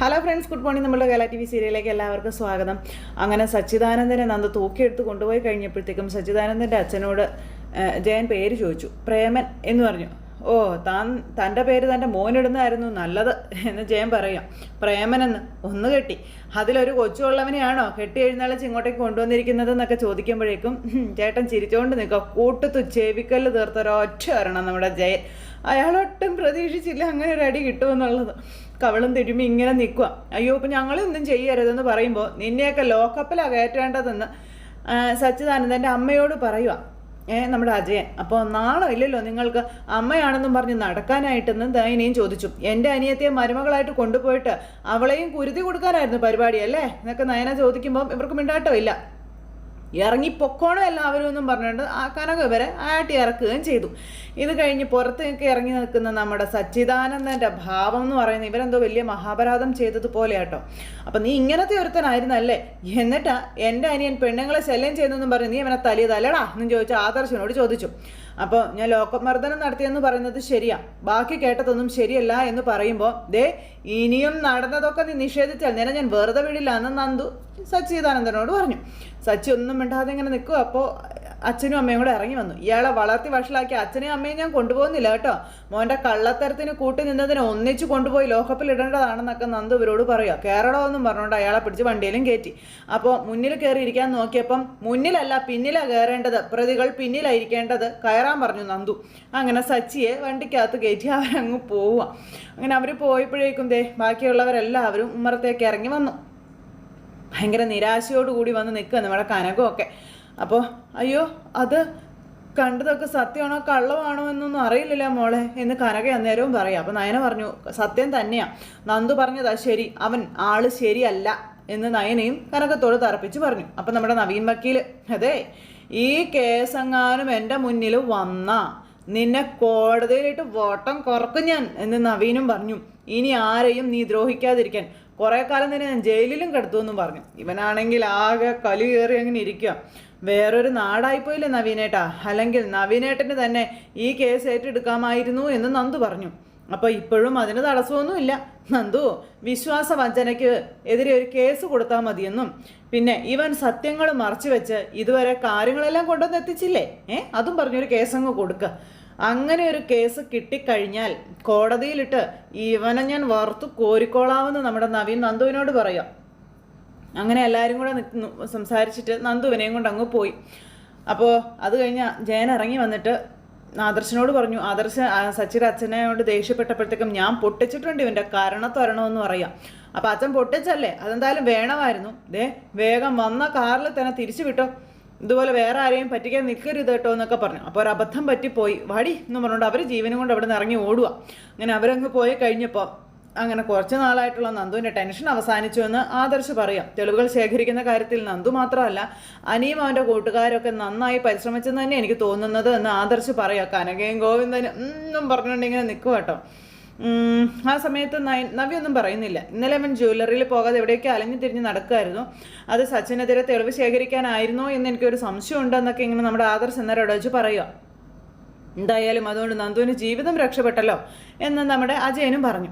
Hello friends good morning നമ്മുടെ Kerala T V സീരിയലിലേക്ക് എല്ലാവർക്കും സ്വാഗതം. അങ്ങനെ സച്ചിദാനന്ദനെ നന്ദ് തൂക്കിയെടുത്ത് കൊണ്ടുപോയി കഴിഞ്ഞപ്പോഴത്തേക്കും സച്ചിദാനന്ദന്റെ അച്ഛനോട് ജയൻ പേര് ചോദിച്ചു. പ്രേമൻ എന്ന് പറഞ്ഞു. ഓ താൻ തന്റെ പേര് തന്റെ മോനിടുന്നതായിരുന്നു നല്ലത് എന്ന് ജയൻ പറയാം. പ്രേമനെന്ന് ഒന്ന് കെട്ടി. അതിലൊരു കൊച്ചുള്ളവനെയാണോ കെട്ടി എഴുന്നള്ളിച്ച് ഇങ്ങോട്ടേക്ക് കൊണ്ടുവന്നിരിക്കുന്നത് എന്നൊക്കെ ചോദിക്കുമ്പോഴേക്കും ചേട്ടൻ ചിരിച്ചുകൊണ്ട് നിൽക്കുക. കൂട്ടത്തു ചെവിക്കല്ല് തീർത്തൊരൊറ്റ വരണം നമ്മുടെ ജയൻ. അയാളൊട്ടും പ്രതീക്ഷിച്ചില്ല അങ്ങനെ ഒരു അടി കിട്ടുമെന്നുള്ളത്. കവളും തിരുമ്മി ഇങ്ങനെ നിൽക്കുക അയ്യോ ഇപ്പം ഞങ്ങളൊന്നും ചെയ്യരുതെന്ന് പറയുമ്പോൾ നിന്നെയൊക്കെ ലോക്കപ്പിലാണ് കയറ്റേണ്ടതെന്ന് സച്ചിദാനന്ദന്റെ അമ്മയോട് പറയുക ഏ നമ്മുടെ അജയൻ. അപ്പോൾ നാളെ ഇല്ലല്ലോ നിങ്ങൾക്ക്. അമ്മയാണെന്നും പറഞ്ഞ് നടക്കാനായിട്ടെന്ന് ദയനയും ചോദിച്ചു. എന്റെ അനിയത്തിയെ മരുമകളായിട്ട് കൊണ്ടുപോയിട്ട് അവളെയും കുരുതി കൊടുക്കാനായിരുന്നു പരിപാടി അല്ലേ? എന്നൊക്കെ നയന ചോദിക്കുമ്പോൾ ഇവർക്ക് മിണ്ടാട്ടോ ഇല്ല ഇറങ്ങി പൊക്കോണം എല്ലാവരും എന്നും പറഞ്ഞുകൊണ്ട് ആ കനക ഇവരെ ആട്ടി ഇറക്കുകയും ചെയ്തു. ഇത് കഴിഞ്ഞ് പുറത്തേക്ക് ഇറങ്ങി നിൽക്കുന്ന നമ്മുടെ സച്ചിദാനന്ദന്റെ ഭാവം എന്ന് പറയുന്നത് ഇവരെന്തോ വലിയ മഹാപരാധം ചെയ്തതുപോലെ കേട്ടോ അപ്പം നീ ഇങ്ങനത്തെ ഒരുത്തനായിരുന്നല്ലേ? എന്നിട്ടാ എന്റെ അനിയൻ പെണ്ണുങ്ങളെ ശല്യം ചെയ്തെന്നും പറഞ്ഞ് നീ അവനെ തലിയതല്ലടാ എന്നും ചോദിച്ചു ആദർശനോട് ചോദിച്ചു. അപ്പോൾ ഞാൻ ലോകമർദ്ദനം നടത്തിയെന്ന് പറയുന്നത് ശരിയാ. ബാക്കി കേട്ടതൊന്നും ശരിയല്ല എന്ന് പറയുമ്പോൾ ദേ ഇനിയും നടന്നതൊക്കെ നീ നിഷേധിച്ചാൽ നേരെ ഞാൻ വെറുതെ വിടില്ല എന്ന് നന്ദു സച്ചിദാനന്ദനോട് പറഞ്ഞു. സച്ചി ഒന്നും മിണ്ടാതെ ഇങ്ങനെ നിൽക്കും അപ്പോൾ അച്ഛനും അമ്മയും കൂടെ ഇറങ്ങി വന്നു. ഇയാളെ വളർത്തി വഷളാക്കി അച്ഛനെയും അമ്മയും ഞാൻ കൊണ്ടുപോകുന്നില്ല കേട്ടോ. മോന്റെ കള്ളത്തരത്തിന് കൂട്ടി നിന്നതിനെ ഒന്നിച്ച് കൊണ്ടുപോയി ലോഹപ്പിൽ ഇടേണ്ടതാണെന്നൊക്കെ നന്ദു ഇവരോട് പറയുക കേരളം എന്നും പറഞ്ഞുകൊണ്ട് അയാളെ പിടിച്ച് വണ്ടിയിലും കയറ്റി അപ്പോൾ മുന്നിൽ കയറി ഇരിക്കാൻ നോക്കിയപ്പം മുന്നിലല്ല പിന്നിലാണ് കയറേണ്ടത് പ്രതികൾ പിന്നിലായിരിക്കേണ്ടത് കയറാൻ പറഞ്ഞു നന്ദു. അങ്ങനെ സച്ചിയെ വണ്ടിക്കകത്ത് കയറ്റി അവരങ്ങ് പോവുക അങ്ങനെ അവർ പോയപ്പോഴേക്കും ദേ ബാക്കിയുള്ളവരെല്ലാവരും ഉമ്മറത്തേക്ക് ഇറങ്ങി വന്നു. ഭയങ്കര നിരാശയോടുകൂടി വന്ന് നിൽക്കുക നമ്മുടെ കനകമൊക്കെ അപ്പോൾ അയ്യോ അത് കണ്ടതൊക്കെ സത്യമാണോ കള്ളമാണോ എന്നൊന്നും അറിയില്ലല്ലോ മോളെ എന്ന് കനക അന്നേരവും പറയാം. അപ്പോൾ നയന പറഞ്ഞു സത്യം തന്നെയാണ് നന്ദു പറഞ്ഞതാ ശരി. അവൻ ആൾ ശരിയല്ല എന്ന് നയനയും കനകത്തോട് തറപ്പിച്ച് പറഞ്ഞു. അപ്പം നമ്മുടെ നവീൻ വക്കീൽ അതെ ഈ കേസെങ്ങാനും എന്റെ മുന്നിൽ വന്നാ നിന്നെ കോടതിയിലിട്ട് വോട്ടം കുറക്കും ഞാൻ എന്ന് നവീനും പറഞ്ഞു. ഇനി ആരെയും നീ ദ്രോഹിക്കാതിരിക്കാൻ. കുറെ കാലം തന്നെ ഞാൻ ജയിലിലും കിടത്തുമെന്നും പറഞ്ഞു. ഇവനാണെങ്കിൽ ആകെ കലി കയറി അങ്ങനെ ഇരിക്കുക വേറൊരു നാടായിപ്പോയില്ലേ നവീനേട്ടാ? അല്ലെങ്കിൽ നവീനേട്ടന് തന്നെ ഈ കേസ് ഏറ്റെടുക്കാമായിരുന്നു എന്ന് നന്ദു പറഞ്ഞു. അപ്പോൾ ഇപ്പോഴും അതിന് തടസ്സമൊന്നുമില്ല. നന്ദു വിശ്വാസവഞ്ചനയ്ക്ക് എതിരെ ഒരു കേസ് കൊടുത്താൽ മതിയെന്നും. പിന്നെ ഇവൻ സത്യങ്ങൾ മറച്ചു വെച്ച് ഇതുവരെ കാര്യങ്ങളെല്ലാം കൊണ്ടുവന്ന് എത്തിച്ചില്ലേ? ഏ? അതും പറഞ്ഞൊരു കേസങ്ങ് കൊടുക്കുക അങ്ങനെ ഒരു കേസ് കിട്ടിക്കഴിഞ്ഞാൽ കോടതിയിലിട്ട് ഇവനെ ഞാൻ വറുത്തു കോരിക്കോളാമെന്ന് നമ്മുടെ നവീൻ നന്ദുവിനോട് പറയാം. അങ്ങനെ എല്ലാവരും കൂടെ സംസാരിച്ചിട്ട് നന്ദുവിനെയും കൊണ്ട് അങ്ങ് പോയി. അപ്പോൾ അത് കഴിഞ്ഞ് ജയൻ ഇറങ്ങി വന്നിട്ട് ആദർശനോട് പറഞ്ഞു ആദർശ സച്ചിയുടെ അച്ഛനോട് ദേഷ്യപ്പെട്ടപ്പോഴത്തേക്കും ഞാൻ പൊട്ടിച്ചിട്ടുണ്ട് ഇവന്റെ കരണത്തൊരണമെന്ന് പറയാം. അപ്പോൾ അച്ഛൻ പൊട്ടിച്ചല്ലേ? അതെന്തായാലും വേണമായിരുന്നു. ദേ വേഗം വന്ന കാറിൽ തന്നെ തിരിച്ചു വിട്ടോ. ഇതുപോലെ വേറെ ആരെയും പറ്റിക്കാൻ നിൽക്കരുത് കേട്ടോ എന്നൊക്കെ പറഞ്ഞു. അപ്പോൾ ഒരു അബദ്ധം പറ്റിപ്പോയി. വടി എന്ന് പറഞ്ഞുകൊണ്ട് അവർ ജീവനും കൊണ്ട് അവിടെ നിന്ന് ഇറങ്ങി ഓടുക അങ്ങനെ അവരങ്ങ് പോയി കഴിഞ്ഞപ്പോൾ അങ്ങനെ കുറച്ച് നാളായിട്ടുള്ള നന്ദുവിന്റെ ടെൻഷൻ അവസാനിച്ചു എന്ന് ആദർശ് പറയാം. തെളിവുകൾ ശേഖരിക്കുന്ന കാര്യത്തിൽ നന്ദു മാത്രമല്ല അനിയും അവന്റെ കൂട്ടുകാരൊക്കെ നന്നായി പരിശ്രമിച്ചെന്ന് തന്നെ എനിക്ക് തോന്നുന്നത് എന്ന് ആദർശ് പറയാം. കനകയും ഗോവിന്ദനും ഒന്നും പറഞ്ഞിട്ടുണ്ടെങ്കിൽ നിൽക്കുക കേട്ടോ ആ സമയത്ത് നയൻ നവി ഒന്നും പറയുന്നില്ല. ഇന്നലെ അവൻ ജ്വല്ലറിയിൽ പോകാതെ എവിടെയൊക്കെ അലഞ്ഞു തിരിഞ്ഞ് നടക്കുമായിരുന്നു അത് സച്ചിനെതിരെ തെളിവ് ശേഖരിക്കാനായിരുന്നോ എന്ന് എനിക്കൊരു സംശയം ഉണ്ടെന്നൊക്കെ ഇങ്ങനെ നമ്മുടെ ആദർശ് എന്നവരോട് വെച്ച് പറയുക എന്തായാലും അതുകൊണ്ട് നന്ദുവിന് ജീവിതം രക്ഷപ്പെട്ടല്ലോ എന്ന് നമ്മുടെ അജയനും പറഞ്ഞു.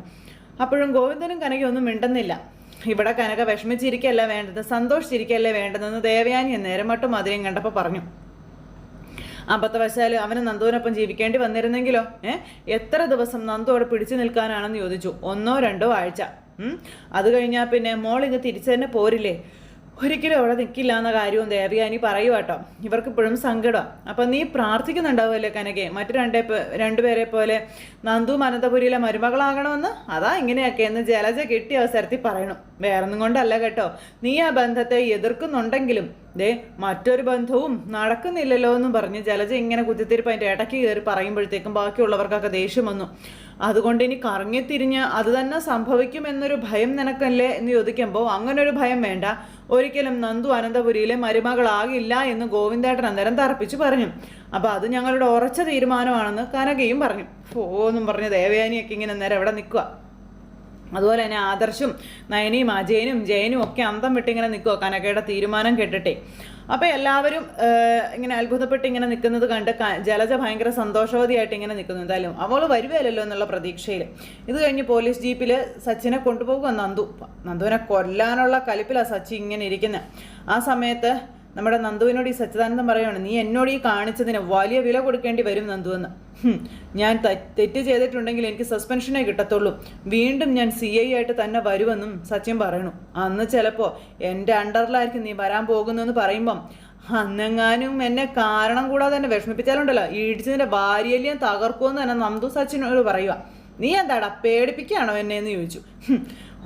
അപ്പോഴും ഗോവിന്ദനും കനകയൊന്നും മിണ്ടുന്നില്ല. ഇവിടെ കനക വിഷമിച്ചിരിക്കല്ല വേണ്ടത്? സന്തോഷിച്ചിരിക്കല്ലേ വേണ്ടതെന്ന് ദേവയാനി നേരം മട്ടും മധുരം കണ്ടപ്പോൾ പറഞ്ഞു. അബദ്ധവശാൽ അവന് നന്ദുവിനൊപ്പം ജീവിക്കേണ്ടി വന്നിരുന്നെങ്കിലോ? ഏ? എത്ര ദിവസം നന്ദു അവിടെ പിടിച്ചു നിൽക്കാനാണെന്ന് ചോദിച്ചു. ഒന്നോ രണ്ടോ ആഴ്ച. അത് കഴിഞ്ഞാൽ പിന്നെ മോൾ ഇത് തിരിച്ചു തന്നെ പോരില്ലേ? ഒരിക്കലും അവിടെ നിൽക്കില്ല എന്ന കാര്യവും ദേവയാനി പറയൂ കേട്ടോ. ഇവർക്ക് ഇപ്പോഴും സങ്കടം. അപ്പം നീ പ്രാർത്ഥിക്കുന്നുണ്ടാവുമല്ലോ കനകെ മറ്റു രണ്ടേ രണ്ടുപേരെ പോലെ നന്ദു അനന്തപുരിയിലെ മരുമകളാകണമെന്ന് അതാ ഇങ്ങനെയൊക്കെ എന്ന് ജലജ കിട്ടിയ അവസരത്തിൽ പറയണം. വേറൊന്നും കൊണ്ടല്ല കേട്ടോ. നീ ആ ബന്ധത്തെ എതിർക്കുന്നുണ്ടെങ്കിലും ദേ മറ്റൊരു ബന്ധവും നടക്കുന്നില്ലല്ലോ എന്നും പറഞ്ഞ് ജലജ ഇങ്ങനെ കുത്തിത്തിരിപ്പ് അതിന്റെ ഇടയ്ക്ക് കയറി പറയുമ്പോഴത്തേക്കും ബാക്കിയുള്ളവർക്കൊക്കെ ദേഷ്യം വന്നു. അതുകൊണ്ട് ഇനി കറങ്ങിത്തിരിഞ്ഞ് അത് തന്നെ സംഭവിക്കുമെന്നൊരു ഭയം നിനക്കല്ലേ എന്ന് ചോദിക്കുമ്പോൾ അങ്ങനൊരു ഭയം വേണ്ട. ഒരിക്കലും നന്ദു അനന്തപുരിയിലെ മരുമകളാകില്ല എന്ന് ഗോവിന്ദേട്ടൻ അന്നേരം തറപ്പിച്ച് പറഞ്ഞു. അപ്പോൾ അത് ഞങ്ങളുടെ ഉറച്ച തീരുമാനമാണെന്ന് കനകയും പറഞ്ഞു. ഓന്നും പറഞ്ഞ് ദേവയാനിയൊക്കെ ഇങ്ങനെ നേരം എവിടെ നിൽക്കുക അതുപോലെ തന്നെ ആദർശും നയനിയും അജയനും ജയനും ഒക്കെ അന്തം വിട്ടിങ്ങനെ നിൽക്കുക കനകയുടെ തീരുമാനം കേട്ടിട്ടെ. അപ്പോൾ എല്ലാവരും ഇങ്ങനെ അത്ഭുതപ്പെട്ട് ഇങ്ങനെ നിൽക്കുന്നത് കണ്ട് ജലജ ഭയങ്കര സന്തോഷവതിയായിട്ട് ഇങ്ങനെ നിൽക്കുന്നു എന്തായാലും അവൾ വരുവല്ലോ എന്നുള്ള പ്രതീക്ഷയിൽ ഇത് കഴിഞ്ഞ് പോലീസ് ജീപ്പിൽ സച്ചിനെ കൊണ്ടുപോകുക നന്ദു. നന്ദുവിനെ കൊല്ലാനുള്ള കലിപ്പിലാണ് സച്ചി ഇങ്ങനെ ഇരിക്കുന്നത് ആ സമയത്ത് നമ്മുടെ നന്ദുവിനോട് ഈ സച്ചിദാനന്ദം പറയുകയാണ് നീ എന്നോട് ഈ കാണിച്ചതിന് വലിയ വില കൊടുക്കേണ്ടി വരും നന്ദു എന്ന്. ഞാൻ തെറ്റ് ചെയ്തിട്ടുണ്ടെങ്കിൽ എനിക്ക് സസ്പെൻഷനേ കിട്ടത്തുള്ളൂ. വീണ്ടും ഞാൻ സി ഐ ആയിട്ട് തന്നെ വരുമെന്നും സച്ചിൻ പറയണു അന്ന് ചിലപ്പോൾ എന്റെ അണ്ടറിലായിരിക്കും നീ വരാൻ പോകുന്നു പറയുമ്പം അന്നെങ്ങാനും എന്നെ കാരണം കൂടാതെ തന്നെ വിഷമിപ്പിച്ചാലുണ്ടല്ലോ. ഇടിച്ചതിന്റെ ഞാൻ തകർക്കുമെന്ന് തന്നെ നന്ദു സച്ചിനോട് പറയുക നീ എന്താടാ പേടിപ്പിക്കുകയാണോ എന്നെ? എന്ന് ചോദിച്ചു.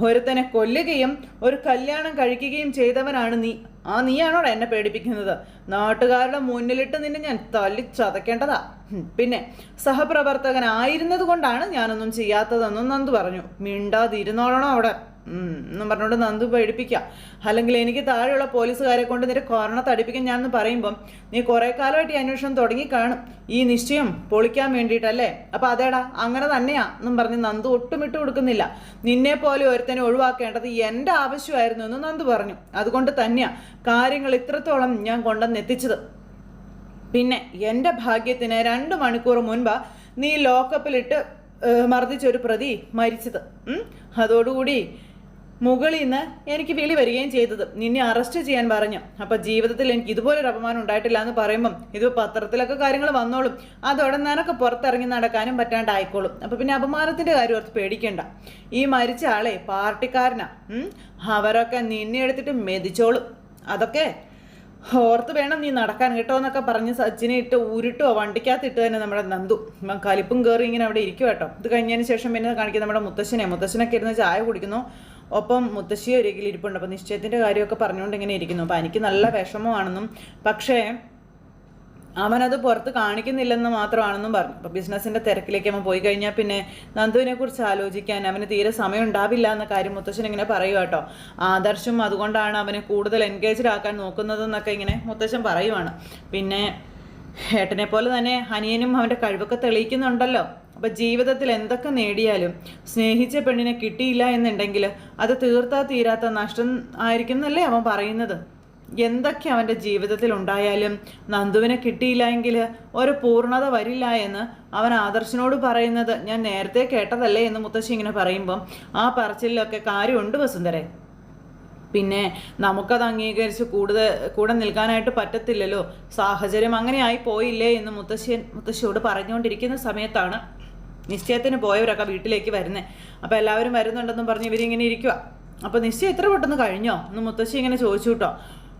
ഒരുത്തനെ കൊല്ലുകയും ഒരു കല്യാണം കഴിക്കുകയും ചെയ്തവനാണ് നീ. ആ നീയാണോ എന്നെ പേടിപ്പിക്കുന്നത്? നാട്ടുകാരുടെ മുന്നിലിട്ട് നിന്നെ ഞാൻ തല്ലി ചതക്കേണ്ടതാ. പിന്നെ സഹപ്രവർത്തകനായിരുന്നത് കൊണ്ടാണ് ഞാനൊന്നും ചെയ്യാത്തതെന്നും നന്ദു പറഞ്ഞു. മിണ്ടാതിരുന്നോളണം അവിടെ. എന്നും പറഞ്ഞുകൊണ്ട് നന്ദു പേടിപ്പിക്കാം. അല്ലെങ്കിൽ എനിക്ക് താഴെയുള്ള പോലീസുകാരെ കൊണ്ട് നിന്റെ കൊറോണ തടിപ്പിക്കാൻ ഞാനെന്ന് പറയുമ്പം നീ കുറേ കാലമായിട്ട് ഈ അന്വേഷണം തുടങ്ങി കാണും. ഈ നിശ്ചയം പൊളിക്കാൻ വേണ്ടിയിട്ടല്ലേ? അപ്പം അതേടാ അങ്ങനെ തന്നെയാ എന്നും പറഞ്ഞ് നന്ദു ഒട്ടും ഇട്ട് കൊടുക്കുന്നില്ല. നിന്നെ പോലെ ഒരുത്തനെ ഒഴിവാക്കേണ്ടത് എന്റെ ആവശ്യമായിരുന്നു എന്ന് നന്ദു പറഞ്ഞു. അതുകൊണ്ട് തന്നെയാ കാര്യങ്ങൾ ഇത്രത്തോളം ഞാൻ കൊണ്ടുവന്നെത്തിച്ചത് പിന്നെ എന്റെ ഭാഗ്യത്തിന് രണ്ട് മണിക്കൂർ മുൻപ് നീ ലോക്കപ്പിലിട്ട് മർദ്ദിച്ചൊരു പ്രതി മരിച്ചത്? അതോടുകൂടി മുകളിൽ നിന്ന് എനിക്ക് വിളി വരികയും ചെയ്തത്. നിന്നെ അറസ്റ്റ് ചെയ്യാൻ പറഞ്ഞു. അപ്പം ജീവിതത്തിൽ എനിക്ക് ഇതുപോലൊരു അപമാനം ഉണ്ടായിട്ടില്ല എന്ന് പറയുമ്പം ഇത് പത്രത്തിലൊക്കെ കാര്യങ്ങൾ വന്നോളും. അതോടെ നിനക്ക് പുറത്തിറങ്ങി നടക്കാനും പറ്റാണ്ടായിക്കോളും. അപ്പം പിന്നെ അപമാനത്തിന്റെ കാര്യം ഓർത്ത് പേടിക്കണ്ട. ഈ മരിച്ച ആളെ പാർട്ടിക്കാരനാ. അവരൊക്കെ നിന്നെ എടുത്തിട്ട് മെതിച്ചോളും. അതൊക്കെ ഓർത്ത് വേണം നീ നടക്കാൻ കേട്ടോ എന്നൊക്കെ പറഞ്ഞ് സച്ചിനെ ഇട്ട് ഉരുട്ടോ വണ്ടിക്കകത്ത് ഇട്ട് തന്നെ നമ്മുടെ നന്ദു. കലിപ്പും കയറി ഇങ്ങനെ അവിടെ ഇരിക്കും കേട്ടോ. ഇത് കഴിഞ്ഞതിന് ശേഷം പിന്നെ കാണിക്കുന്നത് നമ്മുടെ മുത്തശ്ശനെ മുത്തശ്ശനൊക്കെ ഇരുന്ന് ചായ കുടിക്കുന്നു. ഒപ്പം മുത്തശ്ശി ഒരിക്കലും ഇരിപ്പുണ്ട്. അപ്പം നിശ്ചയത്തിന്റെ കാര്യമൊക്കെ പറഞ്ഞുകൊണ്ട് ഇങ്ങനെ ഇരിക്കുന്നു. അപ്പോൾ എനിക്ക് നല്ല വിഷമമാണെന്നും പക്ഷേ അവനത് പുറത്ത് കാണിക്കുന്നില്ലെന്ന് മാത്രമാണെന്നും പറഞ്ഞു. അപ്പോൾ ബിസിനസ്സിന്റെ തിരക്കിലേക്ക് അവൻ പോയി കഴിഞ്ഞാൽ പിന്നെ നന്ദുവിനെ കുറിച്ച് ആലോചിക്കാൻ അവന് തീരെ സമയം ഉണ്ടാവില്ല എന്ന കാര്യം മുത്തശ്ശൻ ഇങ്ങനെ പറയുക കേട്ടോ. ആദർശും അതുകൊണ്ടാണ് അവനെ കൂടുതൽ എൻഗേജ്ഡ് ആക്കാൻ നോക്കുന്നതെന്നൊക്കെ ഇങ്ങനെ മുത്തശ്ശൻ പറയുവാണ്. പിന്നെ ഏട്ടനെ പോലെ തന്നെ ഹനിയനും അവന്റെ കഴിവൊക്കെ തെളിയിക്കുന്നുണ്ടല്ലോ. അപ്പം ജീവിതത്തിൽ എന്തൊക്കെ നേടിയാലും സ്നേഹിച്ച പെണ്ണിനെ കിട്ടിയില്ല എന്നുണ്ടെങ്കിൽ അത് തീർത്താ തീരാത്ത നഷ്ടം ആയിരിക്കും എന്നല്ലേ അവൻ പറയുന്നത്? എന്തൊക്കെ അവന്റെ ജീവിതത്തിൽ ഉണ്ടായാലും നന്ദുവിനെ കിട്ടിയില്ല എങ്കിൽ ഒരു പൂർണത വരില്ല എന്ന് അവൻ ആദർശനോട് പറയുന്നത് ഞാൻ നേരത്തെ കേട്ടതല്ലേ എന്ന് മുത്തശ്ശി ഇങ്ങനെ പറയുമ്പം ആ പറച്ചിലൊക്കെ കാര്യമുണ്ട് വസുന്ധരെ. പിന്നെ നമുക്കത് അംഗീകരിച്ച് കൂടുതൽ കൂടെ നിൽക്കാനായിട്ട് പറ്റത്തില്ലല്ലോ. സാഹചര്യം അങ്ങനെ ആയി പോയില്ലേ എന്ന് മുത്തശ്ശൻ മുത്തശ്ശിയോട് പറഞ്ഞുകൊണ്ടിരിക്കുന്ന സമയത്താണ് നിശ്ചയത്തിന് പോയവരൊക്കെ വീട്ടിലേക്ക് വരുന്നത് അപ്പോൾ എല്ലാവരും വരുന്നുണ്ടെന്നും പറഞ്ഞ് ഇവരിങ്ങനെ ഇരിക്കുക അപ്പോൾ നിശ്ചയം എത്ര പെട്ടെന്ന് കഴിഞ്ഞോ? എന്ന് മുത്തശ്ശി ഇങ്ങനെ ചോദിച്ചു കേട്ടോ.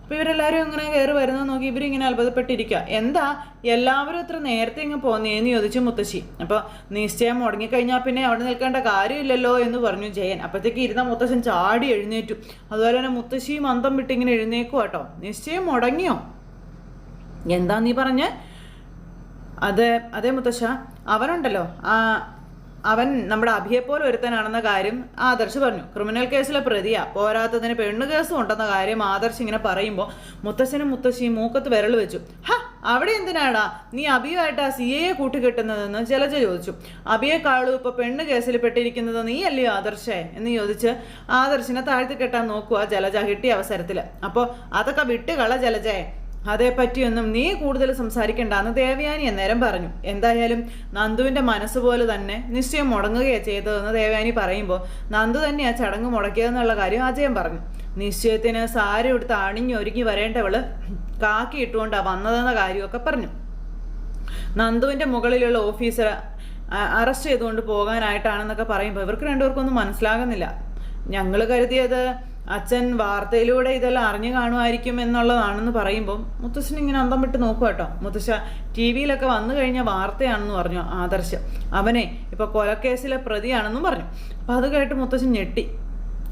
അപ്പോൾ ഇവരെല്ലാവരും ഇങ്ങനെ കയറി വരുന്നത് നോക്കി ഇവരിങ്ങനെ അത്ഭുതപ്പെട്ടിരിക്കുക എന്താ? എല്ലാവരും ഇത്ര നേരത്തെ ഇങ്ങ് പോന്നേന്ന് ചോദിച്ചു മുത്തശ്ശി. അപ്പോൾ നിശ്ചയം മുടങ്ങിക്കഴിഞ്ഞാൽ പിന്നെ അവിടെ നിൽക്കേണ്ട കാര്യമില്ലല്ലോ എന്ന് പറഞ്ഞു ജയൻ. അപ്പോഴത്തേക്ക് ഇരുന്ന മുത്തശ്ശൻ ചാടി എഴുന്നേറ്റു. അതുപോലെ തന്നെ മുത്തശ്ശിയും അന്തം വിട്ടിങ്ങനെ ഇങ്ങനെ എഴുന്നേക്കും കേട്ടോ. നിശ്ചയം മുടങ്ങിയോ? എന്താ നീ പറഞ്ഞ്? അതെ അതെ മുത്തശ്ശ അവനുണ്ടല്ലോ. ആ അവൻ നമ്മുടെ പോലെ ഒരുത്തനാണെന്ന കാര്യം ആദർശ് പറഞ്ഞു. ക്രിമിനൽ കേസിലെ പ്രതിയാ. പോരാത്തതിന് പെണ്ണു കേസും ഉണ്ടെന്ന കാര്യം ആദർശ് ഇങ്ങനെ പറയുമ്പോൾ മുത്തശ്ശനും മുത്തശ്ശിയും മൂക്കത്ത് വിരൽ വെച്ചു. ഹ അവിടെ എന്തിനാടാ? നീ അഭിയുമായിട്ട് ആ സി എയെ കൂട്ടുകെട്ടുന്നതെന്ന് ജലജ ചോദിച്ചു. അഭിയെക്കാളും ഇപ്പൊ പെണ്ണ് കേസിൽ പെട്ടിരിക്കുന്നത് നീ അല്ലയോ ആദർശേ? എന്ന് ചോദിച്ച് ആദർശിനെ താഴ്ത്തി കെട്ടാൻ നോക്കുക ജലജ കിട്ടിയ അവസരത്തിൽ അപ്പോൾ അതൊക്കെ വിട്ടുകള ജലജേ. അതേപ്പറ്റിയൊന്നും നീ കൂടുതൽ സംസാരിക്കണ്ടെന്ന് ദേവയാനി അന്നേരം പറഞ്ഞു. എന്തായാലും നന്ദുവിന്റെ മനസ്സ് പോലെ തന്നെ നിശ്ചയം മുടങ്ങുകയാണ് ചെയ്തതെന്ന് ദേവയാനി പറയുമ്പോൾ നന്ദു തന്നെ ആ ചടങ്ങ് മുടക്കിയതെന്നുള്ള കാര്യം അജയൻ പറഞ്ഞു. നിശ്ചയത്തിന് സാരി എടുത്ത് അണിഞ്ഞൊരുങ്ങി വരേണ്ടവൾ കാക്കി ഇട്ടുകൊണ്ടാണ് വന്നതെന്ന കാര്യമൊക്കെ പറഞ്ഞു. നന്ദുവിന്റെ മുകളിലുള്ള ഓഫീസർ അറസ്റ്റ് ചെയ്തുകൊണ്ട് പോകാനായിട്ടാണെന്നൊക്കെ പറയുമ്പോൾ ഇവർക്ക് രണ്ടുപേർക്കൊന്നും മനസ്സിലാകുന്നില്ല. ഞങ്ങൾ കരുതിയത് അച്ഛൻ വാർത്തയിലൂടെ ഇതെല്ലാം അറിഞ്ഞു കാണുമായിരിക്കും എന്നുള്ളതാണെന്ന് പറയുമ്പോൾ മുത്തശ്ശൻ ഇങ്ങനെ അന്തം വിട്ട് നോക്കുക കേട്ടോ മുത്തശ്ശ ടി വിയിലൊക്കെ വന്നു കഴിഞ്ഞ വാർത്തയാണെന്ന് പറഞ്ഞു ആദർശ്. അവനെ ഇപ്പോൾ കൊലക്കേസിലെ പ്രതിയാണെന്നും പറഞ്ഞു. അപ്പോൾ അത് കേട്ട് മുത്തശ്ശൻ ഞെട്ടി.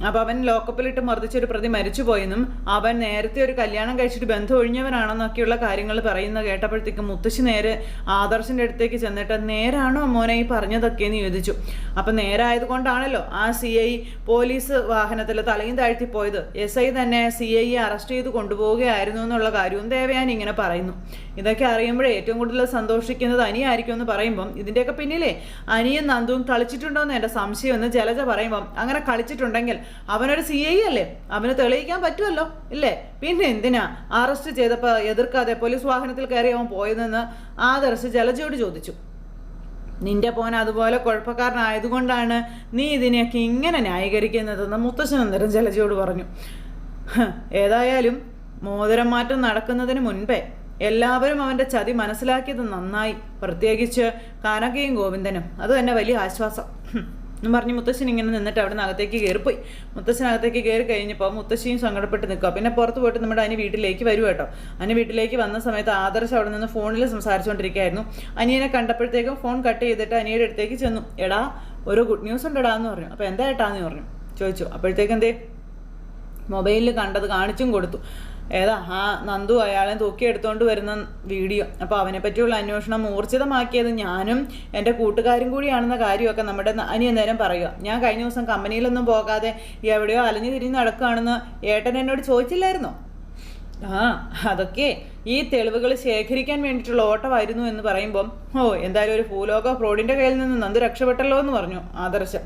അപ്പോൾ അവൻ ലോക്കപ്പിലിട്ട് മർദ്ദിച്ചൊരു പ്രതി മരിച്ചുപോയെന്നും അവൻ നേരത്തെ ഒരു കല്യാണം കഴിച്ചിട്ട് ബന്ധം ഒഴിഞ്ഞവനാണെന്നൊക്കെയുള്ള കാര്യങ്ങൾ പറയുന്ന കേട്ടപ്പോഴത്തേക്കും മുത്തശ്ശി നേരെ ആദർശിന്റെ അടുത്തേക്ക് ചെന്നിട്ട് നേരാണോ മോനെ ഈ പറഞ്ഞതൊക്കെ എന്ന് ചോദിച്ചു. അപ്പം നേരായതുകൊണ്ടാണല്ലോ ആ സി ഐ പോലീസ് വാഹനത്തിൽ തലയും താഴ്ത്തി പോയത്. എസ് ഐ തന്നെ സി ഐയെ അറസ്റ്റ് ചെയ്ത് കൊണ്ടുപോവുകയായിരുന്നു എന്നുള്ള കാര്യവും ദേവയാൻ ഇങ്ങനെ പറയുന്നു. ഇതൊക്കെ അറിയുമ്പോഴേ ഏറ്റവും കൂടുതൽ സന്തോഷിക്കുന്നത് അനിയായിരിക്കും എന്ന് പറയുമ്പം ഇതിന്റെയൊക്കെ പിന്നിലെ അനിയും നന്ദുവും കളിച്ചിട്ടുണ്ടോ എന്ന് എന്റെ സംശയം എന്ന് ജലജ പറയുമ്പം അങ്ങനെ കളിച്ചിട്ടുണ്ടെങ്കിൽ അവനൊരു സി ഐ അല്ലേ? അവന് തെളിയിക്കാൻ പറ്റുമല്ലോ ഇല്ലേ? പിന്നെ എന്തിനാ അറസ്റ്റ് ചെയ്തപ്പോൾ എതിർക്കാതെ പോലീസ് വാഹനത്തിൽ കയറി അവൻ പോയതെന്ന് ആദർശ് ജലജയോട് ചോദിച്ചു. നിന്റെ പോൻ അതുപോലെ കുഴപ്പക്കാരനായതുകൊണ്ടാണ് നീ ഇതിനെയൊക്കെ ഇങ്ങനെ ന്യായീകരിക്കുന്നതെന്ന് മുത്തശ്ശൻ അന്നേരം ജലജയോട് പറഞ്ഞു. ഏതായാലും മോതിരം മാറ്റം നടക്കുന്നതിന് മുൻപേ എല്ലാവരും അവന്റെ ചതി മനസ്സിലാക്കിയത് നന്നായി. പ്രത്യേകിച്ച് കാനകയും ഗോവിന്ദനും. അത് തന്നെ വലിയ ആശ്വാസം. എന്നും പറഞ്ഞ് മുത്തശ്ശൻ ഇങ്ങനെ നിന്നിട്ട് അവിടെ നിന്ന് അകത്തേക്ക് കയറിപ്പോയി. മുത്തശ്ശനകത്തേക്ക് കയറി കഴിഞ്ഞപ്പോൾ മുത്തശ്ശിയും സങ്കടപ്പെട്ട് നിൽക്കുക. പിന്നെ പുറത്ത് പോയിട്ട് നമ്മുടെ അനി വീട്ടിലേക്ക് വരും കേട്ടോ. അനി വീട്ടിലേക്ക് വന്ന സമയത്ത് ആദർശ് അവിടെ നിന്ന് ഫോണിൽ സംസാരിച്ചുകൊണ്ടിരിക്കുകയായിരുന്നു അനിയനെ കണ്ടപ്പോഴത്തേക്കും ഫോൺ കട്ട് ചെയ്തിട്ട് അനിയുടെ അടുത്തേക്ക് ചെന്നു. എടാ ഒരു ഗുഡ് ന്യൂസ് ഉണ്ടെടാ എന്ന് പറഞ്ഞു. അപ്പോൾ എന്താ ഏട്ടാന്ന് പറഞ്ഞു. ചോദിച്ചു. അപ്പോഴത്തേക്ക് എന്തേ മൊബൈലിൽ കണ്ടത് കാണിച്ചും കൊടുത്തു. ഏതാ? ആ നന്ദു അയാളെ തൂക്കിയെടുത്തോണ്ട് വരുന്ന വീഡിയോ. അപ്പോൾ അവനെ പറ്റിയുള്ള അന്വേഷണം ഊർജിതമാക്കിയത് ഞാനും എന്റെ കൂട്ടുകാരും കൂടിയാണെന്ന കാര്യമൊക്കെ നമ്മുടെ അനിയൻ നേരം പറയുക. ഞാൻ കഴിഞ്ഞ ദിവസം കമ്പനിയിലൊന്നും പോകാതെ എവിടെയോ അലഞ്ഞു തിരിഞ്ഞ് നടക്കുകയാണെന്ന് ഏട്ടൻ എന്നോട് ചോദിച്ചില്ലായിരുന്നോ? ആ അതൊക്കെ ഈ തെളിവുകൾ ശേഖരിക്കാൻ വേണ്ടിയിട്ടുള്ള ഓട്ടമായിരുന്നു എന്ന് പറയുമ്പം ഓ എന്തായാലും ഒരു ഭൂലോക ഫ്രോഡിന്റെ കയ്യിൽ നിന്ന് നന്ദു രക്ഷപ്പെട്ടല്ലോ എന്ന് പറഞ്ഞു ആദർശ്.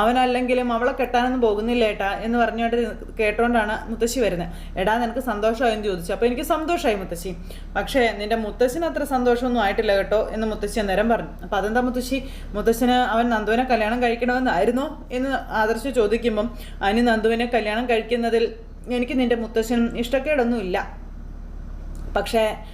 അവനല്ലെങ്കിലും അവളെ കെട്ടാനൊന്നും പോകുന്നില്ല ഏട്ടാ എന്ന് പറഞ്ഞുകൊണ്ട് കേട്ടോണ്ടാണ് മുത്തശ്ശി വരുന്നത് എടാ നിനക്ക് സന്തോഷമായി എന്ന് ചോദിച്ചു. അപ്പോൾ എനിക്ക് സന്തോഷമായി മുത്തശ്ശി. പക്ഷേ നിന്റെ മുത്തശ്ശിന് അത്ര സന്തോഷമൊന്നും ആയിട്ടില്ല കേട്ടോ എന്ന് മുത്തശ്ശി അന്നേരം പറഞ്ഞു. അപ്പോൾ അതെന്താ മുത്തശ്ശി? മുത്തശ്ശന് അവൻ നന്ദുവിനെ കല്യാണം കഴിക്കണമെന്നായിരുന്നോ എന്ന് ആദർശ് ചോദിക്കുമ്പം അതിന് നന്ദുവിനെ കല്യാണം കഴിക്കുന്നതിൽ എനിക്ക് നിന്റെ മുത്തശ്ശനും ഇഷ്ടക്കേടൊന്നുമില്ല. പക്ഷേ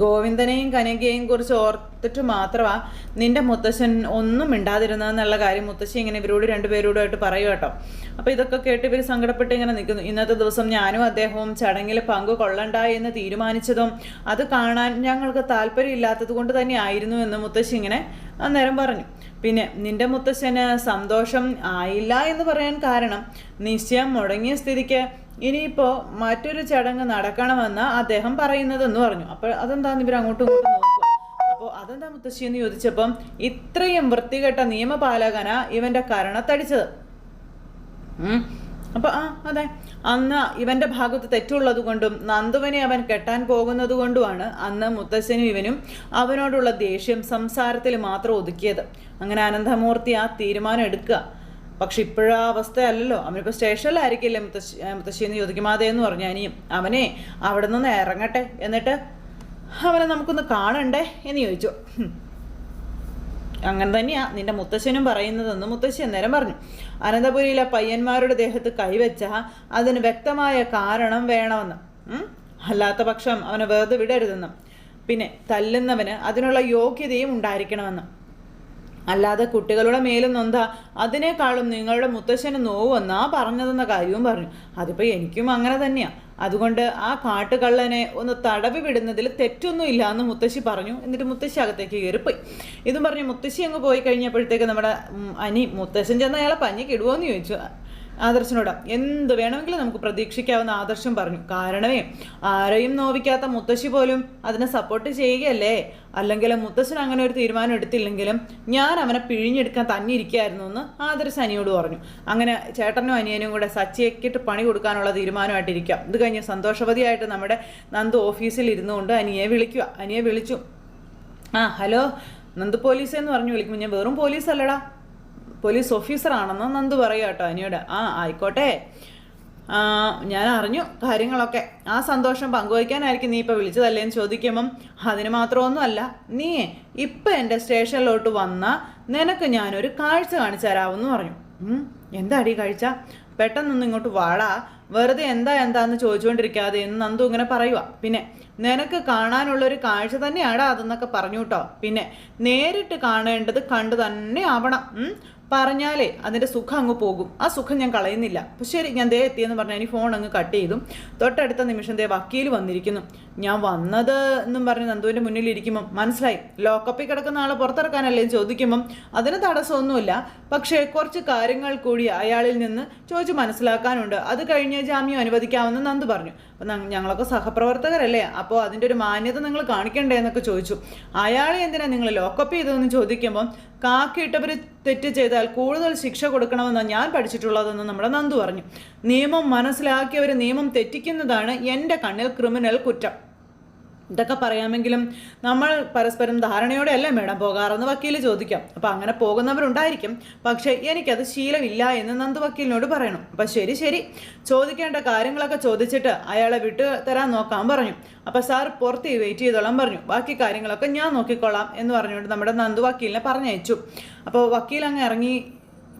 ഗോവിന്ദനെയും കനകയെയും കുറിച്ച് ഓർത്തിട്ട് മാത്രമാണ് നിന്റെ മുത്തശ്ശൻ ഒന്നും മിണ്ടാതിരുന്നതെന്നുള്ള കാര്യം മുത്തശ്ശി ഇങ്ങനെ ഇവരോട് രണ്ടുപേരോടുമായിട്ട് പറയും കേട്ടോ. അപ്പോൾ ഇതൊക്കെ കേട്ട് ഇവർ സങ്കടപ്പെട്ട് ഇങ്ങനെ നിൽക്കുന്നു. ഇന്നത്തെ ദിവസം ഞാനും അദ്ദേഹവും ചടങ്ങിൽ പങ്കു കൊള്ളണ്ട എന്ന് തീരുമാനിച്ചതും അത് കാണാൻ ഞങ്ങൾക്ക് താല്പര്യമില്ലാത്തത് കൊണ്ട് തന്നെ ആയിരുന്നു എന്ന് മുത്തശ്ശി ഇങ്ങനെ അന്നേരം പറഞ്ഞു. പിന്നെ നിന്റെ മുത്തശ്ശന് സന്തോഷം ആയില്ല എന്ന് പറയാൻ കാരണം നിശ്ചയം മുടങ്ങിയ സ്ഥിതിക്ക് ഇനിയിപ്പോൾ മറ്റൊരു ചടങ്ങ് നടക്കണമെന്ന് അദ്ദേഹം പറയുന്നതെന്ന് പറഞ്ഞു. അപ്പോൾ അതെന്താന്ന് ഇവർ അങ്ങോട്ടും ഇങ്ങോട്ടും നോക്കുക. അപ്പോൾ അതെന്താ മുത്തശ്ശി എന്ന് ചോദിച്ചപ്പം ഇത്രയും വൃത്തികെട്ട നിയമപാലകന ഇവന്റെ കരണത്തടിച്ചത് അപ്പോൾ അപ്പൊ ആ അതെ. അന്ന് ഇവന്റെ ഭാഗത്ത് തെറ്റുള്ളത് കൊണ്ടും നന്ദുവിനെ അവൻ കെട്ടാൻ പോകുന്നത് കൊണ്ടുമാണ് അന്ന് മുത്തശ്ശനും ഇവനും അവനോടുള്ള ദേഷ്യം സംസാരത്തിൽ മാത്രം ഒതുക്കിയത്. അങ്ങനെ അനന്തമൂർത്തി ആ തീരുമാനം എടുക്കുക. പക്ഷെ ഇപ്പോഴാ അവസ്ഥയല്ലല്ലോ അവനിപ്പോൾ സ്റ്റേഷനിലായിരിക്കില്ലേ മുത്തശ്ശി മുത്തശ്ശി എന്ന് ചോദിക്കുമാതെ എന്ന് പറഞ്ഞു. അനിയും അവനെ അവിടെ നിന്ന് ഇറങ്ങട്ടെ. എന്നിട്ട് അവനെ നമുക്കൊന്ന് കാണണ്ടേ? എന്ന് ചോദിച്ചു. അങ്ങനെ തന്നെയാ നിന്റെ മുത്തശ്ശനും പറയുന്നതെന്ന് മുത്തശ്ശി അന്നേരം പറഞ്ഞു. അനന്തപുരിയിലെ പയ്യന്മാരുടെ ദേഹത്ത് കൈവച്ച അതിന് വ്യക്തമായ കാരണം വേണമെന്ന്? അല്ലാത്ത പക്ഷം അവനെ വെറുതെ വിടരുതെന്നും. പിന്നെ തല്ലുന്നവന് അതിനുള്ള യോഗ്യതയും ഉണ്ടായിരിക്കണമെന്ന്. അല്ലാതെ കുട്ടികളുടെ മേലും നൊന്ത അതിനേക്കാളും നിങ്ങളുടെ മുത്തശ്ശന് നോവെന്നാ പറഞ്ഞതെന്ന കാര്യവും പറഞ്ഞു. അതിപ്പോൾ എനിക്കും അങ്ങനെ തന്നെയാണ് അതുകൊണ്ട് ആ കാട്ടുകള്ളനെ ഒന്ന് തടവി വിടുന്നതിൽ തെറ്റൊന്നും ഇല്ല എന്ന് മുത്തശ്ശി പറഞ്ഞു. എന്നിട്ട് മുത്തശ്ശി അകത്തേക്ക് കയറിപ്പോയി. ഇതും പറഞ്ഞ് മുത്തശ്ശി അങ്ങ് പോയി കഴിഞ്ഞപ്പോഴത്തേക്ക് നമ്മുടെ അനി മുത്തശ്ശൻ ചെന്ന് അയാളെ പഞ്ഞിക്കിടുവോ എന്ന് ചോദിച്ചു. ആദർശനോട്. എന്ത് വേണമെങ്കിലും നമുക്ക് പ്രതീക്ഷിക്കാവുന്ന ആദർശം പറഞ്ഞു. കാരണമേ ആരെയും നോവിക്കാത്ത മുത്തശ്ശി പോലും അതിനെ സപ്പോർട്ട് ചെയ്യുകയല്ലേ? അല്ലെങ്കിൽ മുത്തശ്ശൻ അങ്ങനെ ഒരു തീരുമാനം എടുത്തില്ലെങ്കിലും ഞാൻ അവനെ പിഴിഞ്ഞെടുക്കാൻ തന്നെ ഇരിക്കുകയായിരുന്നു എന്ന് ആദർശ് അനിയോട് പറഞ്ഞു. അങ്ങനെ ചേട്ടനും അനിയനും കൂടെ സച്ചിയക്കിട്ട് പണി കൊടുക്കാനുള്ള തീരുമാനമായിട്ടിരിക്കാം ഇത് കഴിഞ്ഞ് സന്തോഷവതിയായിട്ട് നമ്മുടെ നന്ദു ഓഫീസിൽ ഇരുന്നുകൊണ്ട് അനിയെ വിളിക്കുക. അനിയെ വിളിച്ചു. ആ ഹലോ നന്ദു പോലീസ് എന്ന് പറഞ്ഞു വിളിക്കുമ്പോൾ ഞാൻ വെറും പോലീസ് അല്ലടാ പോലീസ് ഓഫീസറാണെന്ന് നന്ദു പറയുക കേട്ടോ അനിയോട്. ആ ആയിക്കോട്ടെ. ഞാൻ അറിഞ്ഞു കാര്യങ്ങളൊക്കെ. ആ സന്തോഷം പങ്കുവയ്ക്കാനായിരിക്കും നീ ഇപ്പോൾ വിളിച്ചതല്ലേന്ന് ചോദിക്കുമ്പം അതിന് മാത്രമൊന്നുമല്ല നീ ഇപ്പം എന്റെ സ്റ്റേഷനിലോട്ട് വന്ന നിനക്ക് ഞാനൊരു കാഴ്ച കാണിച്ചു തരാമെന്ന് പറഞ്ഞു. എന്താടി കാഴ്ച? പെട്ടെന്നൊന്ന് ഇങ്ങോട്ട് വാടാ. വെറുതെ എന്താ എന്താന്ന് ചോദിച്ചുകൊണ്ടിരിക്കാതെ എന്ന് നന്ദു ഇങ്ങനെ പറയുക പിന്നെ നിനക്ക് കാണാനുള്ള ഒരു കാഴ്ച തന്നെയാടാ അതെന്നൊക്കെ പറഞ്ഞു കേട്ടോ. പിന്നെ നേരിട്ട് കാണേണ്ടത് കണ്ടു തന്നെ ആവണം. പറഞ്ഞാലേ അതിന്റെ സുഖം അങ്ങ് പോകും. ആ സുഖം ഞാൻ കളയുന്നില്ല. അപ്പോൾ ശരി ഞാൻ ദേ എത്തിയെന്ന് പറഞ്ഞാൽ ഇനി ഫോൺ അങ്ങ് കട്ട് ചെയ്തു. തൊട്ടടുത്ത നിമിഷം ദേ വക്കീൽ വന്നിരിക്കുന്നു. ഞാൻ വന്നത് എന്നും പറഞ്ഞ് നന്ദുവിന്റെ മുന്നിൽ ഇരിക്കുമ്പം മനസ്സിലായി. ലോക്കപ്പിൽ കിടക്കുന്ന ആളെ പുറത്തിറക്കാനല്ലേ ചോദിക്കുമ്പം അതിന് തടസ്സമൊന്നുമില്ല. പക്ഷേ കുറച്ച് കാര്യങ്ങൾ കൂടി അയാളിൽ നിന്ന് ചോദിച്ച് മനസ്സിലാക്കാനുണ്ട്. അത് കഴിഞ്ഞ് ജാമ്യം അനുവദിക്കാമെന്ന് നന്ദു പറഞ്ഞു. അപ്പം ഞങ്ങളൊക്കെ സഹപ്രവർത്തകരല്ലേ? അപ്പോൾ അതിന്റെ ഒരു മാന്യത നിങ്ങൾ കാണിക്കണ്ടേ എന്നൊക്കെ ചോദിച്ചു. അയാളെ എന്തിനാണ് നിങ്ങൾ ലോക്കപ്പ് ചെയ്തതെന്ന് ചോദിക്കുമ്പം കാക്കിയിട്ടവർ തെറ്റ് ചെയ്താൽ കൂടുതൽ ശിക്ഷ കൊടുക്കണമെന്നാണ് ഞാൻ പഠിച്ചിട്ടുള്ളതെന്ന് നമ്മുടെ നന്ദു പറഞ്ഞു. നിയമം മനസ്സിലാക്കിയവർ നിയമം തെറ്റിക്കുന്നതാണ് എന്റെ കണ്ണിൽ ക്രിമിനൽ കുറ്റം. ഇതൊക്കെ പറയാമെങ്കിലും നമ്മൾ പരസ്പരം ധാരണയോടെ അല്ലേ മേഡം പോകാറെന്ന് വക്കീൽ ചോദിക്കാം. അപ്പം അങ്ങനെ പോകുന്നവരുണ്ടായിരിക്കും. പക്ഷേ എനിക്കത് ശീലമില്ല എന്ന് നന്ദു വക്കീലിനോട് പറയണം. അപ്പം ശരി ശരി. ചോദിക്കേണ്ട കാര്യങ്ങളൊക്കെ ചോദിച്ചിട്ട് അയാളെ വിട്ട് തരാൻ നോക്കാൻ പറഞ്ഞു. അപ്പം സാർ പുറത്ത് വെയിറ്റ് ചെയ്തോളാം പറഞ്ഞു. ബാക്കി കാര്യങ്ങളൊക്കെ ഞാൻ നോക്കിക്കൊള്ളാം എന്ന് പറഞ്ഞുകൊണ്ട് നമ്മുടെ നന്ദു വക്കീലിനെ പറഞ്ഞയച്ചു. അപ്പോൾ വക്കീൽ അങ്ങ് ഇറങ്ങി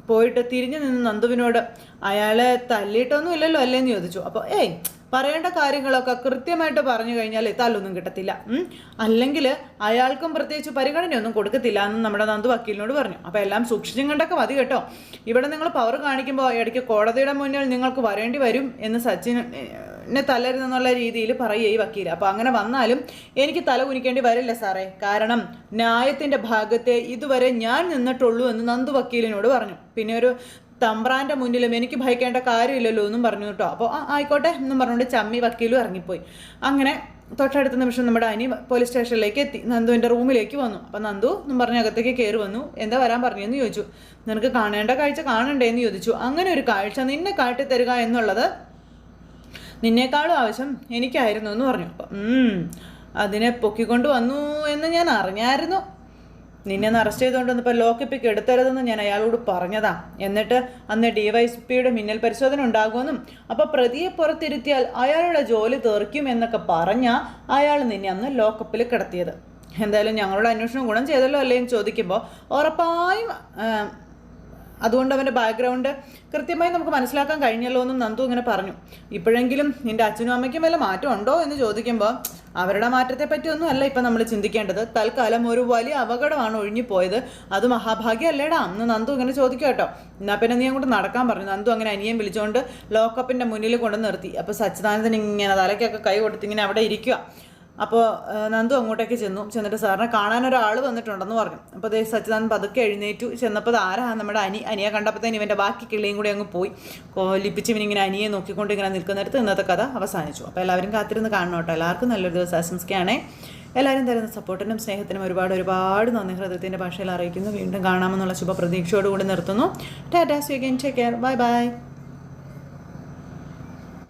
പോയിട്ട് തിരിഞ്ഞു നിന്ന് നന്ദുവിനോട് അയാളെ തല്ലിയിട്ടൊന്നും ഇല്ലല്ലോ അല്ലേന്ന് ചോദിച്ചു. അപ്പോൾ ഏയ് പറയേണ്ട കാര്യങ്ങളൊക്കെ കൃത്യമായിട്ട് പറഞ്ഞു കഴിഞ്ഞാൽ തല്ലൊന്നും കിട്ടത്തില്ല. അല്ലെങ്കിൽ അയാൾക്കും പ്രത്യേകിച്ച് പരിഗണനയൊന്നും കൊടുക്കത്തില്ല എന്ന് നമ്മുടെ നന്ദു വക്കീലിനോട് പറഞ്ഞു. അപ്പോൾ എല്ലാം സൂക്ഷിച്ചും കണ്ടൊക്കെ മതി കേട്ടോ. ഇവിടെ നിങ്ങൾ പവർ കാണിക്കുമ്പോൾ ഇടയ്ക്ക് കോടതിയുടെ മുന്നിൽ നിങ്ങൾക്ക് വരേണ്ടി വരും എന്ന് സച്ചിൻ എന്നെ തല്ലരുതെന്നുള്ള രീതിയിൽ പറയുക ഈ വക്കീൽ അപ്പോൾ അങ്ങനെ വന്നാലും എനിക്ക് തല കുനിക്കേണ്ടി വരില്ല സാറേ. കാരണം ന്യായത്തിന്റെ ഭാഗത്തെ ഇതുവരെ ഞാൻ നിന്നിട്ടുള്ളൂ എന്ന് നന്ദു വക്കീലിനോട് പറഞ്ഞു. പിന്നെ ഒരു തമ്പ്രാന്റെ മുന്നിലും എനിക്ക് ഭയക്കേണ്ട കാര്യമില്ലല്ലോ എന്നും പറഞ്ഞു കേട്ടോ. അപ്പോൾ ആയിക്കോട്ടെ എന്നും പറഞ്ഞുകൊണ്ട് ചമ്മി വക്കീലും ഇറങ്ങിപ്പോയി. അങ്ങനെ തൊട്ടടുത്ത നിമിഷം നമ്മുടെ അനി പോലീസ് സ്റ്റേഷനിലേക്ക് എത്തി. നന്ദുവിന്റെ റൂമിലേക്ക് വന്നു. അപ്പം നന്ദു എന്നും പറഞ്ഞ് അകത്തേക്ക് കയറി വന്നു. എന്താ വരാൻ പറഞ്ഞു എന്ന് ചോദിച്ചു. നിനക്ക് കാണേണ്ട കാഴ്ച കാണണ്ടേ എന്ന് ചോദിച്ചു. അങ്ങനെ ഒരു കാഴ്ച നിന്നെ കാട്ടിത്തരിക എന്നുള്ളത് നിന്നേക്കാളും ആവശ്യം എനിക്കായിരുന്നു എന്ന് പറഞ്ഞു. അപ്പം അതിനെ പൊക്കിക്കൊണ്ട് വന്നു എന്ന് ഞാൻ അറിഞ്ഞായിരുന്നു. നിന്നെ ഒന്ന് അറസ്റ്റ് ചെയ്തുകൊണ്ട് വന്നപ്പോൾ ലോക്കപ്പിക്ക് എടുത്തരുതെന്ന് ഞാൻ അയാളോട് പറഞ്ഞതാ. എന്നിട്ട് അന്ന് ഡിവൈഎസ്പിയുടെ മിന്നൽ പരിശോധന ഉണ്ടാകുമെന്നും അപ്പോൾ പ്രതിയെ പുറത്തിരുത്തിയാൽ അയാളുടെ ജോലി തെറിക്കും എന്നൊക്കെ പറഞ്ഞാൽ അയാൾ നിന്നെ അന്ന് ലോക്കപ്പിൽ കിടത്തിയത്. എന്തായാലും ഞങ്ങളുടെ അന്വേഷണം ഗുണം ചെയ്തല്ലോ അല്ലേ എന്ന് ചോദിക്കുമ്പോൾ ഉറപ്പായും അതുകൊണ്ട് അവന്റെ ബാക്ക്ഗ്രൗണ്ട് കൃത്യമായി നമുക്ക് മനസ്സിലാക്കാൻ കഴിഞ്ഞല്ലോ എന്നും നന്ദു ഇങ്ങനെ പറഞ്ഞു. ഇപ്പോഴെങ്കിലും നിന്റെ അച്ഛനും അമ്മയ്ക്കും വല്ല മാറ്റം ഉണ്ടോ എന്ന് ചോദിക്കുമ്പോൾ അവരുടെ മാറ്റത്തെ പറ്റിയൊന്നും അല്ല ഇപ്പം നമ്മൾ ചിന്തിക്കേണ്ടത്. തൽക്കാലം ഒരു വലിയ അപകടമാണ് ഒഴിഞ്ഞു പോയത്. അത് മഹാഭാഗ്യമല്ലേടാ? എന്ന് നന്ദു ഇങ്ങനെ ചോദിക്കും കേട്ടോ. എന്നാൽ പിന്നെ നീ അങ്ങോട്ട് നടക്കാൻ പറഞ്ഞു. നന്ദു അങ്ങനെ അനിയൻ വിളിച്ചുകൊണ്ട് ലോക്കപ്പിന്റെ മുന്നിൽ കൊണ്ട് നിർത്തി. അപ്പോൾ സച്ചിദാനന്ദൻ ഇങ്ങനെ തലയ്ക്കൊക്കെ കൈ കൊടുത്ത് ഇങ്ങനെ അവിടെ ഇരിക്കുക അപ്പോൾ നന്ദു അങ്ങോട്ടേക്ക് ചെന്നു. ചെന്നിട്ട് സാറിനെ കാണാൻ ഒരാൾ വന്നിട്ടുണ്ടെന്ന് പറഞ്ഞു. അപ്പോൾ അതേ സച്ചിദാനന്ദ് പതുക്കെ എഴുന്നേറ്റു. ചെന്നപ്പോൾ ആരാ? നമ്മുടെ അനി അനിയെ കണ്ടപ്പോഴത്തേന് ഇവന്റെ ബാക്കി കിളിയും കൂടി അങ്ങ് പോയി. കൊലിപ്പിച്ച് ഇവനിങ്ങനെ അനിയെ നോക്കിക്കൊണ്ട് ഇങ്ങനെ നിൽക്കുന്നിടത്ത് ഇന്നത്തെ കഥ അവസാനിച്ചു. അപ്പോൾ എല്ലാവരും കാത്തിരുന്ന് കാണണം എല്ലാവർക്കും നല്ലൊരു ദിവസം ആശംസിക്കുകയാണേ. എല്ലാവരും തരുന്ന സപ്പോർട്ടിനും സ്നേഹത്തിനും ഒരുപാട് ഒരുപാട് നന്ദി. ഹൃദയത്തിന്റെ ഭാഷയിൽ അറിയിക്കുന്നു. വീണ്ടും കാണാമെന്നുള്ള ശുഭപ്രതീക്ഷയോടുകൂടി നിർത്തുന്നു. ടാറ്റാ സ്വീകൻ ടേക്ക് കെയർ. Bye bye.